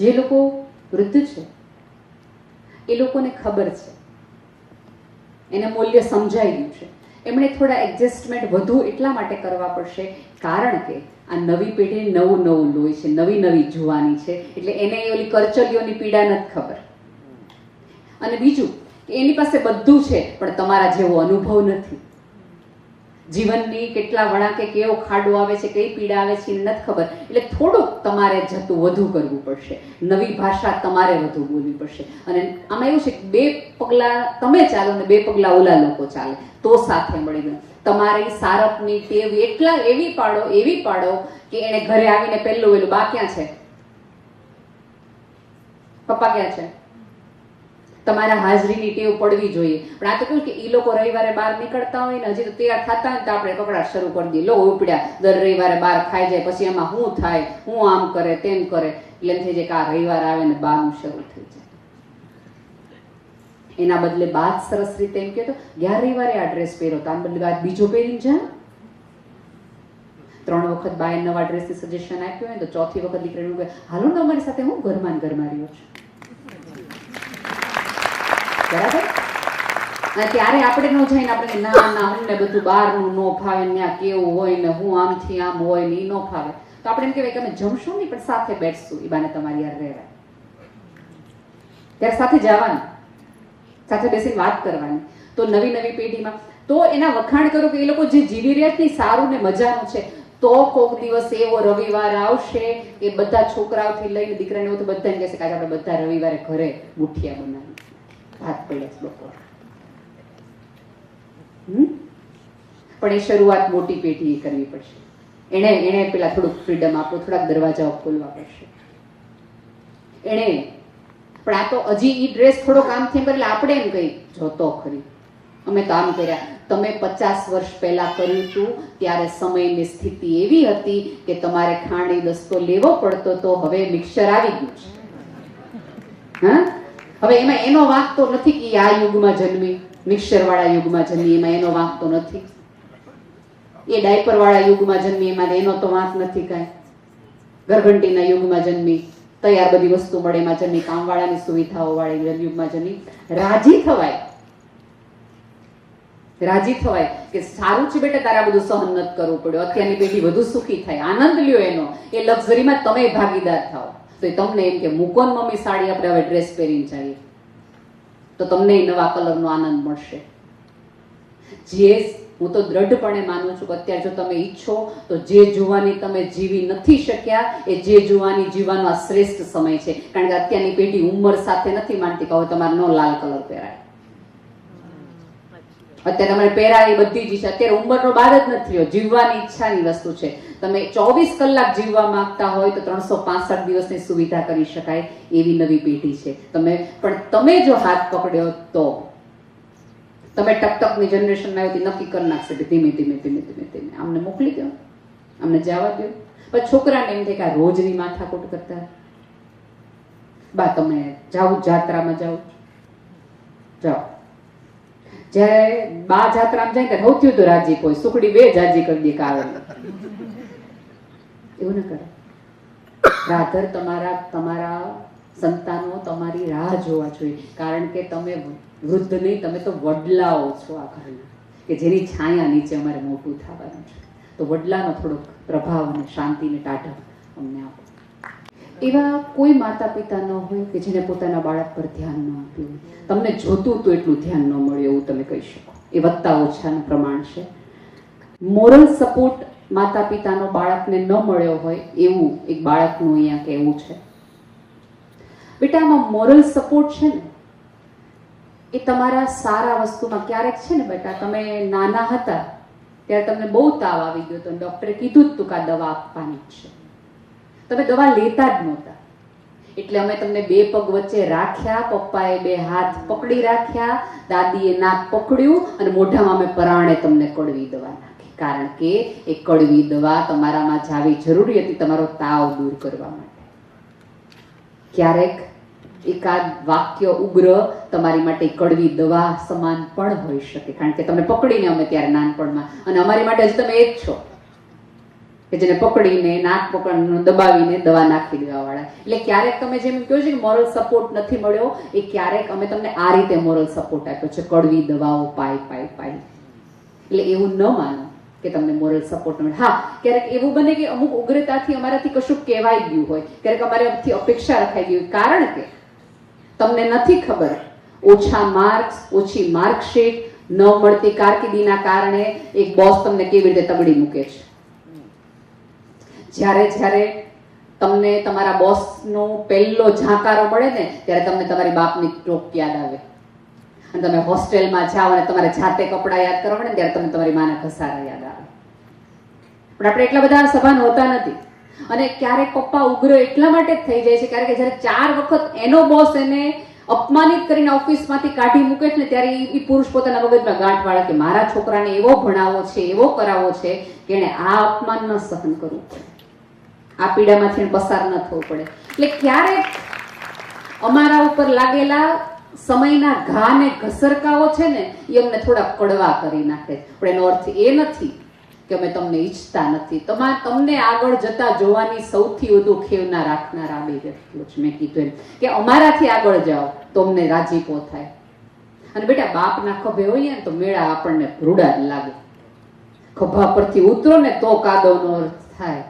જે લોકો વૃદ્ધ છે, એ લોકોને ખબર છે. એને મૂલ્ય સમજાઈ ગયું છે. એમણે થોડા એડજસ્ટમેન્ટ વધુ એટલા માટે કરવા પડશે, કારણ કે આ નવી પેઢી નવું નવું લોહી છે, નવી નવી જુવાની છે. એટલે એને એ ઓલી કરચલીઓની પીડા નથી ખબર. અને બીજું, એની પાસે બધું છે, પણ તમારા જેવો અનુભવ નથી. જીવનની કેટલા વળાંકે કેવો ખાડો આવે છે, કઈ પીડા આવે છે નથી ખબર. એટલે થોડુંક તમારે જતું વધુ કરવું પડશે. નવી ભાષા તમારે વધુ બોલવી પડશે. અને આમાં એવું છે કે બે પગલાં, તમે ચાલો ને બે પગલાં ઓલા લોકો ચાલે. તો સાથે મળીને તમારી સારપની ટેવ એટલા એવી પાડો એવી પાડો કે એને ઘરે આવીને પહેલું વહેલું બા ક્યાં છે? પપ્પા ક્યાં છે? તમારા હાજરીની ટેવ પડવી જોઈએ. પણ આ તો કહ્યું કે એ લોકો રવિવારે બહાર નીકળતા હોય ને, હજી તો તૈયાર થતા હોય તો આપણે કપડાં શરૂ કરી દઈએ. લો, ઉપડ્યા. દર રવિવારે બહાર ખાઈ જાય, પછી એમાં શું થાય? હું આમ કરે, તેમ કરે? એટલે એમ થઈ જાય કે આ રવિવાર આવે ને બહારનું શરૂ થઈ જાય. એના બદલે બાદ સરસ રીતે એમ કહેતો, ગયા રવિવારે આ ડ્રેસ પહેરો. તો આમ બદલે બાદ બીજો પહેરીને જા ત્રણ વખત બાએ નવા ડ્રેસની સજેશન આપ્યું હોય તો ચોથી વખત દીકરીનું હાલો ને અમારી સાથે હું ઘરમાં ઘરમાં રહ્યો છું. બરાબર અને ત્યારે આપણે ન જઈને આપણે ના ના, અમને બધું બહારનું ન ફાવે, ને આ કેવું હોય, ને હું આમથી આમ હોય, ને એ ન ફાવે. તો આપણે એમ કહેવાય કે અમે જમશું નહીં, પણ સાથે બેઠશું. એ બાને તમારી યાર રહેવાય. ત્યારે સાથે જવાનું. સાથે બેસીને વાત કરવાની. તો નવી નવી પેઢીમાં, તો એના વખાણ કરો કે એ લોકો જે જીવી રહ્યા છે સારું ને મજાનું છે. તો કોક દિવસ એવો રવિવાર આવશે કે બધા છોકરાઓથી લઈને દીકરાને એવું તો બધાને કહેશે કે આજે આપણે બધા રવિવારે ઘરે ગુઠિયા બનાવી ભાત પડ્યા બપોર. પણ એ શરૂઆત મોટી પેઢીએ કરવી પડશે. એણે એણે પેલા થોડુંક ફ્રીડમ આપો, થોડાક દરવાજાઓ ખોલવા પડશે. એણે, પણ આ તો હજી એ ડ્રેસ થોડો કામ થઈને એટલે આપણે એમ કહી જોતો ખરી. અમે આમ કર્યા. તમે પચાસ વર્ષ પહેલા કર્યું હતું ત્યારે સમયની સ્થિતિ એવી હતી કે તમારે ખાણી દસ્તો લેવો પડતો તો હવે મિક્સર આવી ગયું છે. હા? હવે એમાં એનો વાંક તો નથી કે આ યુગમાં જન્મી મિક્સર વાળા યુગમાં જન્મી, એમાં એનો વાંક તો નથી. એ ડાયપર વાળા યુગમાં જન્મી, એમાં એનો તો વાંક નથી કાંઈ. ઘરઘંટીના યુગમાં જન્મી, તૈયાર બધી વસ્તુ મળે, એમાં જન્મી, કામવાળાની સુવિધાઓ વાળી યુગમાં જન્મી. રાજી થવાય. રાજી થવાય કે સારું છે બેટા તારા બધું સહન નથી કરવું પડ્યું અત્યારની પેઢી વધુ સુખી થાય. આનંદ લ્યો એનો. એ લક્ઝરીમાં તમે ભાગીદાર થાઓ. તો એ તમને એમ કે, મૂકો મમ્મી સાડી, આપણે હવે ડ્રેસ પહેરીને જઈએ. તો તમને એ નવા કલરનો આનંદ મળશે. જે હું તો દ્રઢપણે માનું છું કે અત્યારે જો તમે ઈચ્છો, તો જે જુવાની તમે જીવી નથી શક્યા, એ જે જુવાની જીવવાનો આ શ્રેષ્ઠ સમય છે. કારણ કે અત્યારની પેઢી ઉંમર સાથે નથી માનતી કે હવે તમારે નો લાલ કલર પહેરાય. અત્યારે તમારે પહેરાય બધી જ ઈચ્છા અત્યારે ઉંમરનો બાર જ નથી રહ્યો. જીવવાની ઈચ્છાની વસ્તુ છે. તમે ચોવીસ કલાક જીવવા માંગતા હોય તો ત્રણસો પાસઠ દિવસની સુવિધા કરી શકાય એવી નવી પેઢી છે. તમે, પણ તમે જો હાથ પકડ્યો તો તમે ટકટકની જનરેશનમાં હતી નક્કી કરી નાખશે કે ધીમે ધીમે ધીમે ધીમે ધીમે. અમને મોકલી દો. અમને જવા દો. પણ છોકરાને એમ થાય કે આ રોજની માથાકૂટ કરતા. બા, તમે જાઓ, જાત્રામાં જાઓ. જાઓ. જ્યારે બા જાત્રામ જાય ત્યારે સૌથી તો રાજી કોઈ, સુખડી બે જાજી કરી દે કાવે એવું ન કરે. રાધર તમારા તમારા સંતાનો તમારી રાહ જોવા જોઈએ. કારણ કે તમે વૃદ્ધ નહીં, તમે તો વડલાઓ છો આ ઘરના. કે જેની છાયા નીચે અમારે મોટું થવાનું છે. તો વડલાનો થોડોક પ્રભાવ અને શાંતિને ટાઢક અમને આપો. એવા કોઈ માતા પિતા ન હોય કે જેને પોતાના બાળક પર ધ્યાન ન આપ્યું હોય. તમને જોતું તો એટલું ધ્યાન ન મળ્યું એવું તમે કહી શકો. એ વત્તા ઓછાનું પ્રમાણ છે. મોરલ સપોર્ટ માતા પિતાનો બાળકને ન મળ્યો હોય એવું એક બાળકનું અહીંયા કહેવું છે. બેટા, આમાં મોરલ સપોર્ટ છે ને, એ તમારા સારા વસ્તુમાં ક્યારેક છે ને બેટા, તમે નાના હતા, ત્યારે તમને બહુ તાવ આવી ગયો તો ડૉક્ટરે કીધું જ તું કે દવા આપવાની છે. તમે દવા લેતા જ નહોતા. એટલે અમે તમને બે પગ વચ્ચે રાખ્યા, પપ્પાએ બે હાથ પકડી રાખ્યા, દાદીએ નાક પકડ્યું અને મોઢામાં અમે પરાણે તમને કડવી દવા નાખી. કારણ કે એ કડવી દવા તમારામાં જાવી જરૂરી હતી તમારો તાવ દૂર કરવા માટે. ક્યારેક એકાદ વાક્ય ઉગ્ર તમારી માટે કડવી દવા સમાન પણ હોઈ શકે. કારણ કે તમે પકડીને અમે ત્યારે નાનપણમાં. અને અમારી માટે હજી તમે એ જ છો. કે જેને પકડીને નાક પકડ દબાવીને દવા નાખી દેવા વાળા. એટલે ક્યારેક તમે જેમ કહો છો કે મોરલ સપોર્ટ નથી મળ્યો, એ ક્યારેક અમે તમને આ રીતે મોરલ સપોર્ટ આપ્યો છે, કડવી દવાઓ, પાઈ પાઈ પાઈ. એટલે એવું ન માનો કે તમને મોરલ સપોર્ટ મળે. હા, ક્યારેક એવું બને કે અમુક ઉગ્રતાથી અમારાથી કશું કહેવાય ગયું હોય, ક્યારેક અમારાથી અપેક્ષા રખાઈ ગઈ હોય. કારણ કે તમને નથી ખબર, ઓછા માર્ક્સ ઓછી માર્કશીટ ન મળતી કારકિર્દીના કારણે એક બોસ તમને કેવી રીતે તગડી મૂકે છે. જ્યારે જ્યારે તમને તમારા બોસનો પહેલો ઝાંકારો મળે ને, ત્યારે તમને તમારી બાપની ટોપ યાદ આવે. અને તમે હોસ્ટેલમાં જાઓ અને તમારે જાતે કપડાં યાદ કરવા પડે ત્યારે તમને તમારી માના ઘસારા યાદ આવે. પણ આપણે એટલા બધા સભાન હોતા નથી. અને ક્યારેક પપ્પા ઉગ્ર એટલા માટે જ થઈ જાય છે, કારણ કે જ્યારે ચાર વખત એનો બોસ એને અપમાનિત કરીને ઓફિસમાંથી કાઢી મૂકે છે ને, ત્યારે ઈ પુરુષ પોતાના મગજમાં ગાંઠ વાળા કે મારા છોકરાને એવો ભણાવો છે, એવો કરાવો છે કે એને આ અપમાન ન સહન કરવું પડે. આ પીડામાંથી પસાર ન થવું પડે. એટલે ક્યારેક અમારા ઉપર લાગેલા સમયના ઘા ને ઘસરકાઓ છે ને, એ અમને થોડા કડવા કરી નાખે. પણ એનો અર્થ એ નથી કે અમે તમને ઈચ્છતા નથી. તમા, તમને આગળ જતા જોવાની સૌથી વધુ ખેવના રાખનાર આ બે વ્યક્તિઓ છે. મેં કીધું એમ કે અમારાથી આગળ જાઓ તો અમને રાજીપો થાય અને બેટા, બાપના ખભે હોઈએ ને તો મેળા આપણને રૂડા જ લાગે. ખભા પરથી ઉતરો ને તો કાદવનો અર્થ થાય.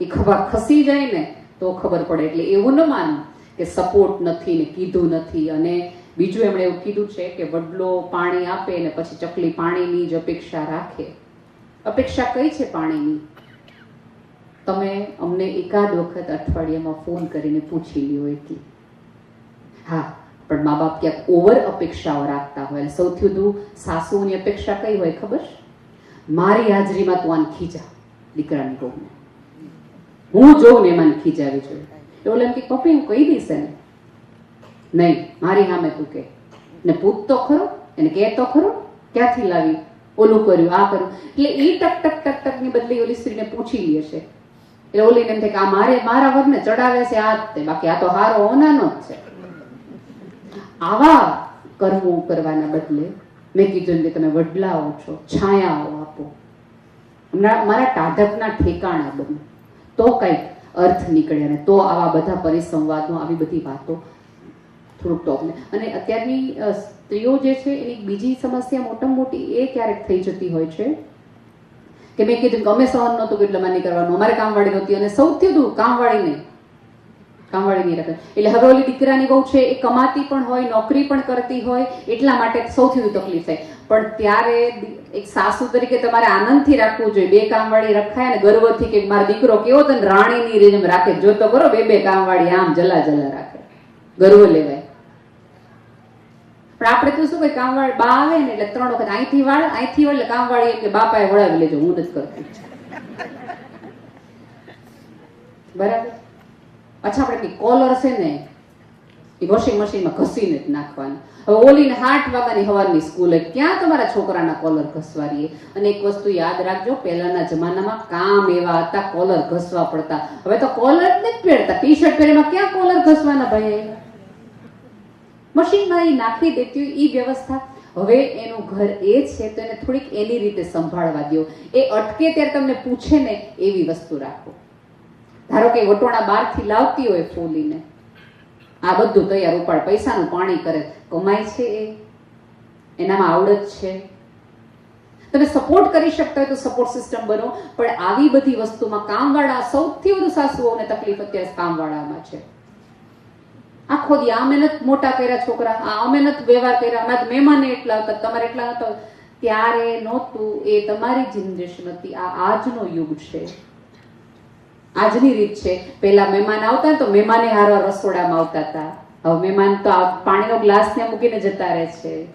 એ ખભા ખસી જાય ને તો ખબર પડે. એટલે એવું ન માનવું કે સપોર્ટ નથી ને કીધું નથી. અને બીજું એમણે એવું કીધું છે કે વડલો પાણી આપે ને પછી ચકલી પાણીની જ અપેક્ષા રાખે. અપેક્ષા કઈ છે પાણીની? તમે અમને એકાદ વખત અઠવાડિયામાં ફોન કરીને પૂછી લ્યો એટલી. હા, પણ મા બાપ ક્યાંક ઓવર અપેક્ષાઓ રાખતા હોય. સૌથી વધુ સાસુઓની અપેક્ષા કઈ હોય ખબર? મારી હાજરીમાં તું આને ખીજા, દીકરાની બહુને હું જોઉં ને એમાં ખીજાવી જોઈએ એટલે એમ કે, પપ્પી, હું કહી દઈશ એને. નહીં, મારી સામે તું કે. ને પૂત તો ખરો, એને કે તો ખરો, ક્યાંથી લાવી? ઓલું કર્યું, આ કર્યું. એટલે એ ટક ટક ટક ટકની બદલે ઓલી સ્ત્રીને પૂછી લે છે એટલે ઓલીને એમ થાય કે, આ મારે, મારા વરને ચડાવે છે આ તે, બાકી આ તો હારો હોનાનો જ છે. આવા કર્મો કરવાના બદલે મેં કીધું કે, તમે વડલાઓ છો, છાયાઓ આપો. મારા ટાઢકના ઠેકાણા બને તો કંઈક અર્થ નીકળે અને તો આવા બધા પરિસંવાદો આવી બધી વાતો થોડુંક ટોપને અને અત્યારની સ્ત્રીઓ જે છે, એની બીજી સમસ્યા મોટામાં મોટી એ ક્યારેક થઈ જતી હોય છે કે મેં કીધું કે અમે સહન નહોતું એટલે મને કરવાનું. અમારે કામવાળી નહોતી અને સૌથી વધુ કામવાળી નહીં રકમ એટલે હવે ઓલી દીકરાની બહુ છે એ કમાતી પણ હોય, નોકરી પણ કરતી હોય, એટલા માટે સૌથી વધુ તકલીફ થાય. પણ ત્યારે એક સાસુ તરીકે તમારે આનંદથી રાખવું જોઈએ. બે કામવાળી રખાય અને ગર્વથી કે મારો દીકરો કેવો તને રાણીની જેમ રાખે. જો તો કરો બે બે કામવાળી આમ જલા જલા રાખે. ગર્વ લેવાય. પણ આપણે તો શું કઈ કામવાળી બા આવે ને એટલે ત્રણ વખત અહીંથી વાળ અહીંથી વાળ, એટલે કામવાળી કે બાપાએ વળાવી લેજો, હું નથી કરતી. બરાબર? અચ્છા આપણે કઈ કોલર છે ને, એ વોશિંગ મશીનમાં ઘસીને જ નાખવાનું. હવે ઓલીને આઠ વાગ્યાની સવારની સ્કૂલે ક્યાં તમારા છોકરાના કોલર ઘસવારીએ? અને એક વસ્તુ યાદ રાખજો, પહેલાના જમાનામાં કામ એવા હતા કોલર ઘસવા પડતા. હવે તો કોલર જ નથી પહેરતા. ટી શર્ટ પહેરેમાં ક્યાં કોલર ઘસવાના ભાઈ મશીનમાં એ નાખી દેતી હોય એ વ્યવસ્થા. હવે એનું ઘર એ છે, તો એને થોડીક એની રીતે સંભાળવા દો એ અટકે ત્યારે તમને પૂછે ને એવી વસ્તુ રાખો. ધારો કે વટોણા બહારથી લાવતી હોય ફોલીને, આ બધું તૈયાર ઉપાડ, પૈસાનું પાણી કરે, કમાય છે એ. એનામાં આવડત છે. તમે સપોર્ટ કરી શકતા હોય તો સપોર્ટ સિસ્ટમ બનો, પણ આવી બધી વસ્તુમાં કામવાળા સૌથી વધુ સાસુઓને તકલીફ અત્યારે કામવાળામાં છે. આખો દી આ મહેનત મોટા કર્યા છોકરા, આ મહેનત વ્યવહાર કર્યા અમારા મહેમાને એટલા હતા, તમારે એટલા હતા. ત્યારે નહોતું, એ તમારી જનરેશન હતી, આ આજનો યુગ છે. આજની રીત છે. પેલા મહેમાન આવતા તો મહેમાને હારવા રસોડામાં આવતા હતા. હવે મહેમાન તો આ પાણીનો ગ્લાસ ને મૂકીને જતા રહે છે.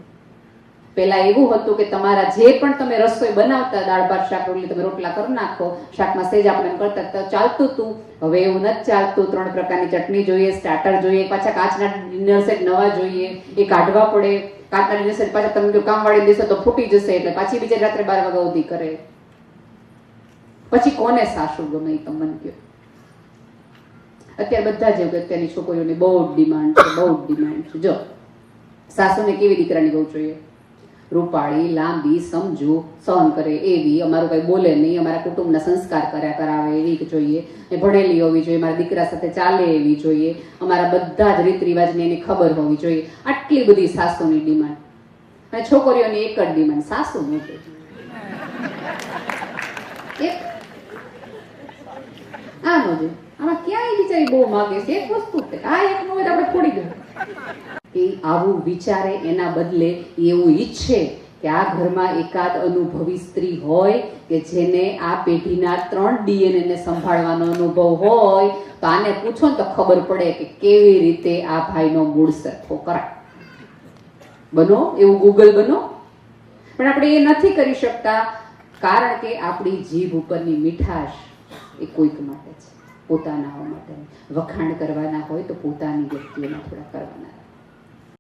પેલા એવું હતું કે તમારા જે પણ તમે રસોઈ બનાવતા, દાળ, ભાત, શાક, રોટલી તમે રોટલા કરી નાખો, શાકમાં સેજ આપણે કરતા તો ચાલતું હતું. હવે એવું નથી ચાલતું. ત્રણ પ્રકારની ચટણી જોઈએ સ્ટાર્ટર જોઈએ, પાછા કાચના ડિનર સેટ નવા જોઈએ. એ કાઢવા પડે. કાચના ડિનર સેટ પાછા તમે જો કામવાળી દેશો તો ફૂટી જશે એટલે પાછી બીજે રાત્રે બાર વાગ્યા સુધી કરે. પછી કોને સાસુ ગમે એ કહો અત્યારે બધા કે અત્યારની છોકરીઓની બહુ જ ડિમાન્ડ છે, બહુ જ ડિમાન્ડ છે. જો, સાસુને કેવી દીકરાની બહુ જોઈએ? રૂપાળી, લાંબી, સમજુ, સહન કરે, એવી. અમારું કંઈ બોલે નહીં. અમારા કુટુંબના સંસ્કાર કર્યા કરાવે, એવી જોઈએ. એ ભણેલી હોવી જોઈએ. મારા દીકરા સાથે ચાલે, એવી જોઈએ. અમારા બધા જ રીત રિવાજની એની ખબર હોવી જોઈએ. આટલી બધી સાસુની ડિમાન્ડ અને છોકરીઓની એક જ ડિમાન્ડ સાસુ ન જોઈએ એક આ નો આમાં ક્યાંય બિચારી બહુ માગે છે. એક વસ્તુ છે. આ એક નો આપણે ફોડી દઉં. એ આવું વિચારે એના બદલે એવું ઈચ્છે કે આ ઘરમાં એકાદ અનુભવી સ્ત્રી હોય કે જેને આ પેઢીના ત્રણ ડીએનએ ને સંભાળવાનો અનુભવ હોય, તો આને પૂછો ને તો ખબર પડે કે કેવી રીતે આ ભાઈનો મૂળ સરખો કરાય. બનો? એવું ગૂગલ બનો? પણ આપણે એ નથી કરી શકતા, કારણ કે આપણી જીભ ઉપરની મીઠાશ એ કોઈક માટે છે. પોતાના માટે વખાણ કરવાના હોય તો પોતાની વ્યક્તિઓના થોડા કરવાના